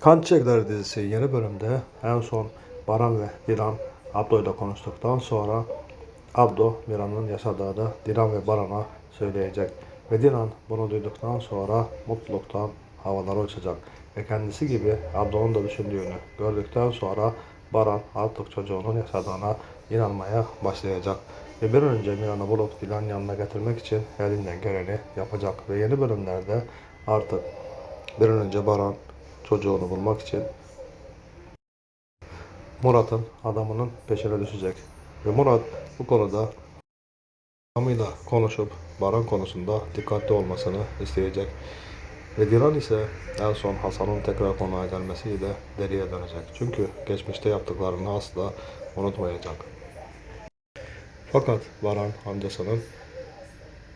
Kan Çiçekleri dizisi yeni bölümde en son Baran ve Dilan Abdo konuştuktan sonra Abdo Miran'ın yaşadığını Dilan ve Baran'a söyleyecek. Ve Dilan bunu duyduktan sonra mutluluktan havalara uçacak. Ve kendisi gibi Abdo'nun da düşündüğünü gördükten sonra Baran artık çocuğunun yaşadığına inanmaya başlayacak. Ve bir önce Miran'ı bulup Dilan yanına getirmek için elinden geleni yapacak. Ve yeni bölümlerde artık bir önce Baran çocuğunu bulmak için Murat'ın adamının peşine düşecek. Ve Murat bu konuda adamıyla konuşup Baran konusunda dikkatli olmasını isteyecek. Ve Dilan ise en son Hasan'ın tekrar konağa gelmesiyle deliye dönecek. Çünkü geçmişte yaptıklarını asla unutmayacak. Fakat Baran amcasının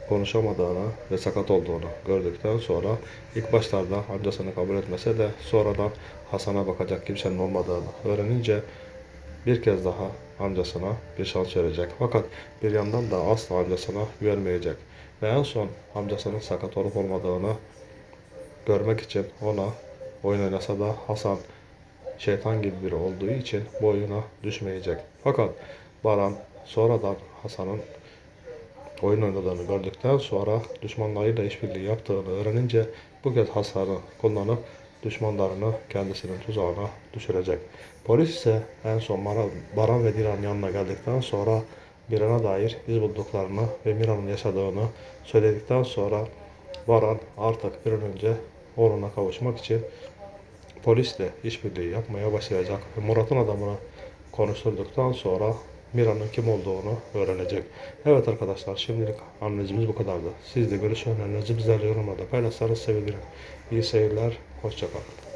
konuşamadığını ve sakat olduğunu gördükten sonra ilk başlarda amcasını kabul etmese de sonradan Hasan'a bakacak kimsenin olmadığını öğrenince bir kez daha amcasına bir şans verecek. Fakat bir yandan da asla amcasına güvenmeyecek. Ve en son amcasının sakat olup olmadığını görmek için ona oyun oynasa da Hasan şeytan gibi biri olduğu için bu oyuna düşmeyecek. Fakat Baran sonradan Hasan'ın oyun oynadığını gördükten sonra düşmanlarıyla işbirliği yaptığını öğrenince bu kez Hasan'ı kullanıp düşmanlarını kendisinin tuzağına düşürecek. Polis ise en son Baran ve Dilan yanına geldikten sonra Miran'a dair iz bulduklarını ve Miran'ın yaşadığını söyledikten sonra Baran artık bir an önce oğluna kavuşmak için polisle işbirliği yapmaya başlayacak Murat'ın adamını konuşturduktan sonra Mira'nın kim olduğunu öğrenecek. Evet arkadaşlar şimdilik analizimiz bu kadardı. Siz de görüş önerilerinizi bizlerle yorumlarda paylaşsanız sevinirim. İyi seyirler, hoşçakalın.